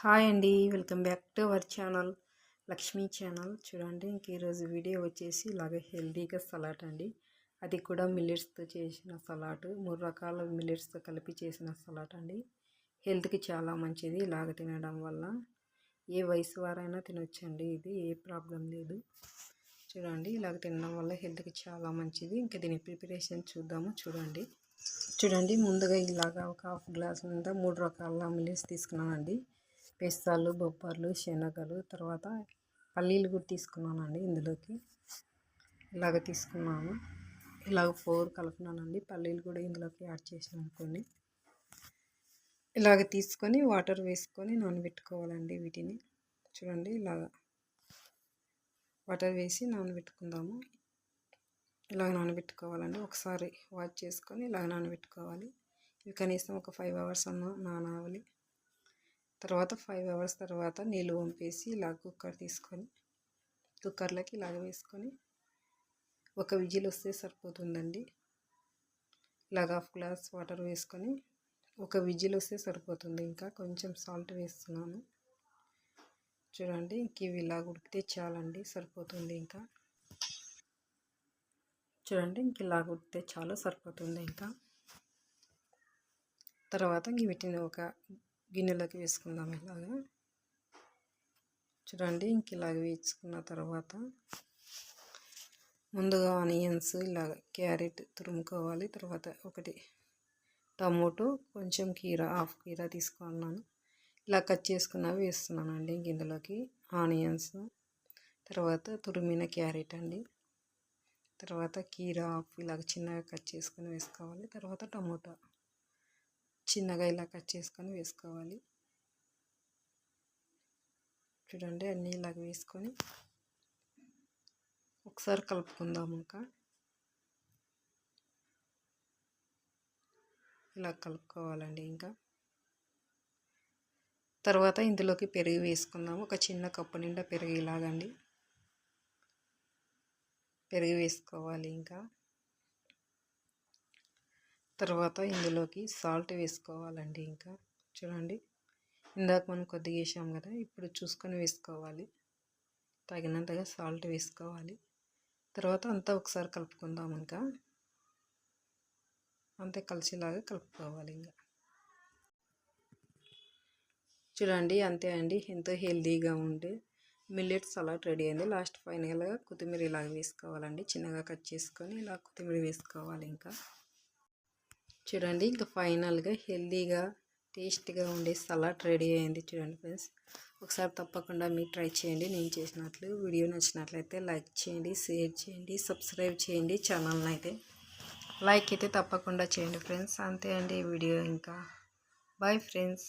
Hi అండి. Welcome back to our channel Lakshmi channel. చూడండి ఇంక ఈరోజు వీడియో వచ్చేసి ఇలాగ హెల్దీగా సలాడ్ అండి. అది కూడా మిల్లెట్స్తో చేసిన సలాడ్ మూడు రకాల మిల్లెట్స్తో కలిపి చేసిన సలాడ్ అండి. హెల్త్కి చాలా మంచిది ఇలాగ తినడం వల్ల. ఏ వయసు వారైనా తినొచ్చండి ఇది ఏ ప్రాబ్లం లేదు. చూడండి ఇలాగ తినడం వల్ల హెల్త్కి చాలా మంచిది. ఇంకా దీని ప్రిపరేషన్ చూద్దాము చూడండి. చూడండి ముందుగా ఇలాగా ఒక హాఫ్ గ్లాస్ మీద మూడు రకాల మిల్లెట్స్ తీసుకున్నానండి. పెస్తాలు బొబ్బర్లు శనగలు తర్వాత పల్లీలు కూడా తీసుకున్నానండి ఇందులోకి. ఇలాగ తీసుకున్నాను. ఇలాగ ఫోర్ కలుపున్నానండి పల్లీలు కూడా ఇందులోకి యాడ్ చేసినాను కొన్ని ఇలాగ తీసుకొని వాటర్ వేసుకొని నానబెట్టుకోవాలండి వీటిని. చూడండి ఇలాగ వాటర్ వేసి నానబెట్టుకుందాము. ఇలాగ నానబెట్టుకోవాలండి. ఒకసారి వాష్ చేసుకొని ఇలాగ నానబెట్టుకోవాలి. ఇవి కనీసం ఒక ఫైవ్ అవర్స్ అన్న నానవాలి. తర్వాత ఫైవ్ అవర్స్ తర్వాత నీళ్ళు వంపేసి ఇలా కుక్కర్ తీసుకొని కుక్కర్లోకి ఇలాగ వేసుకొని ఒక విజిల్ వస్తే సరిపోతుందండి. ఇలాగ హాఫ్ గ్లాస్ వాటర్ వేసుకొని ఒక విజిల్ వస్తే సరిపోతుంది. ఇంకా కొంచెం సాల్ట్ వేస్తున్నాను. చూడండి ఇంక ఇవి ఇలా ఉడికితే చాలండి సరిపోతుంది ఇంకా. చూడండి ఇంక ఇలా ఉడికితే చాలు సరిపోతుంది ఇంకా. తర్వాత ఇంక వీటిని ఒక గిన్నెలోకి వేసుకుందాం ఇలాగా. చూడండి ఇంక ఇలాగ వేసుకున్న తర్వాత ముందుగా ఆనియన్స్ ఇలాగ క్యారెట్ తురుముకోవాలి. తర్వాత ఒకటి టమోటో కొంచెం కీర హాఫ్ కీర తీసుకున్నాను. ఇలా కట్ చేసుకున్నవి వేస్తున్నానండి ఇందులోకి ఆనియన్స్. తర్వాత తురిమిన క్యారెట్ అండి. తర్వాత కీర హాఫ్ ఇలాగ చిన్నగా కట్ చేసుకుని వేసుకోవాలి. తర్వాత టమోటా. చిన్నగా ఇలా కట్ చేసుకొని వేసుకోవాలి. చూడండి అన్నీ ఇలాగ వేసుకొని ఒకసారి కలుపుకుందాం ఇంకా. ఇలా కలుపుకోవాలండి ఇంకా. తర్వాత ఇందులోకి పెరుగు వేసుకుందాము. ఒక చిన్న కప్పు నిండా పెరుగు ఇలాగండి. పెరుగు వేసుకోవాలి ఇంకా. తర్వాత ఇందులోకి సాల్ట్ వేసుకోవాలండి ఇంకా. చూడండి ఇందాక మనం కొద్దిగా వేసాం కదా ఇప్పుడు చూసుకొని వేసుకోవాలి. తగినంతగా సాల్ట్ వేసుకోవాలి. తర్వాత అంతా ఒకసారి కలుపుకుందాం ఇంకా. అంతే కలిసేలాగా కలుపుకోవాలి ఇంకా. చూడండి అంతే అండి. ఎంతో హెల్దీగా ఉండే మిల్లెట్ సలాడ్ రెడీ అయింది. లాస్ట్ ఫైనల్గా కొత్తిమీర ఇలాగ వేసుకోవాలండి. చిన్నగా కట్ చేసుకొని ఇలా కొత్తిమీర వేసుకోవాలి ఇంకా. చూడండి ఇంకా ఫైనల్గా హెల్తీగా టేస్ట్గా ఉండే సలాడ్ రెడీ అయింది చూడండి ఫ్రెండ్స్. ఒకసారి తప్పకుండా మీరు ట్రై చేయండి. నేను చేసినట్లు వీడియో నచ్చినట్లయితే లైక్ చేయండి షేర్ చేయండి సబ్స్క్రైబ్ చేయండి ఛానల్ని అయితే లైక్ అయితే తప్పకుండా చేయండి ఫ్రెండ్స్. అంతే అండి వీడియో ఇంకా. Bye friends.